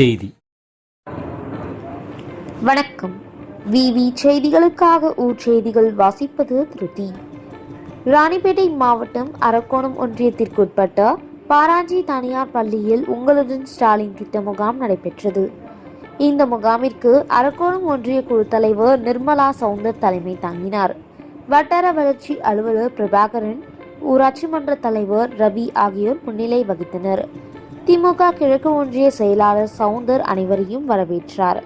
செய்தி. வணக்கம். விவி செய்திகளுக்காக ஊர் செய்திகள் வாசிப்பது திருதி. ராணிப்பேட்டை மாவட்டம் அரக்கோணம் ஒன்றியத்திற்குட்பட்ட பாராஞ்சி தனியார் பள்ளியில் உங்களுடன் ஸ்டாலின் திட்ட முகாம் நடைபெற்றது. இந்த முகாமிற்கு அரக்கோணம் ஒன்றிய குழு தலைவர் நிர்மலா சவுந்தர் தலைமை தாங்கினார். வட்டார வளர்ச்சி அலுவலர் பிரபாகரன் ஊராட்சி மன்ற தலைவர் ரவி ஆகியோர் முன்னிலை வகித்தனர். திமுக கிழக்கு ஒன்றிய செயலாளர் சவுந்தர் அனைவரையும் வரவேற்றார்.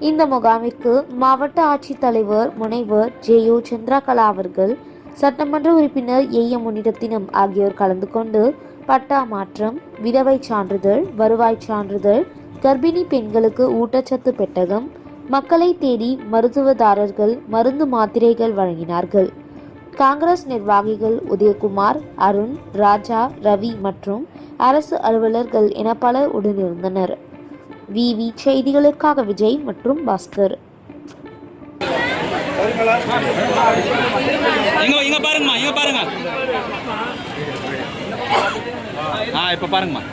இந்த முகாமிற்கு மாவட்ட ஆட்சித்தலைவர் முனைவர் ஜே யு சந்திரகலா அவர்கள் சட்டமன்ற உறுப்பினர் ஏ எம் முனிரத்தினம் ஆகியோர் கலந்து கொண்டு பட்டா மாற்றம் விதவை சான்றிதழ் வருவாய் சான்றிதழ் கர்ப்பிணி பெண்களுக்கு ஊட்டச்சத்து பெட்டகம் மக்களை தேடி மருத்துவதாரர்கள் மருந்து மாத்திரைகள் வழங்கினார்கள். காங்கிரஸ் நிர்வாகிகள் உதயகுமார் அருண் ராஜா ரவி மற்றும் அரசு அலுவலர்கள் என பலர் உடனிருந்தனர். விவி செய்திகளுக்காக விஜய் மற்றும் பாஸ்கர். இங்க பாருங்கம்மா இங்க பாருங்க. ஆ பாருங்கம்மா.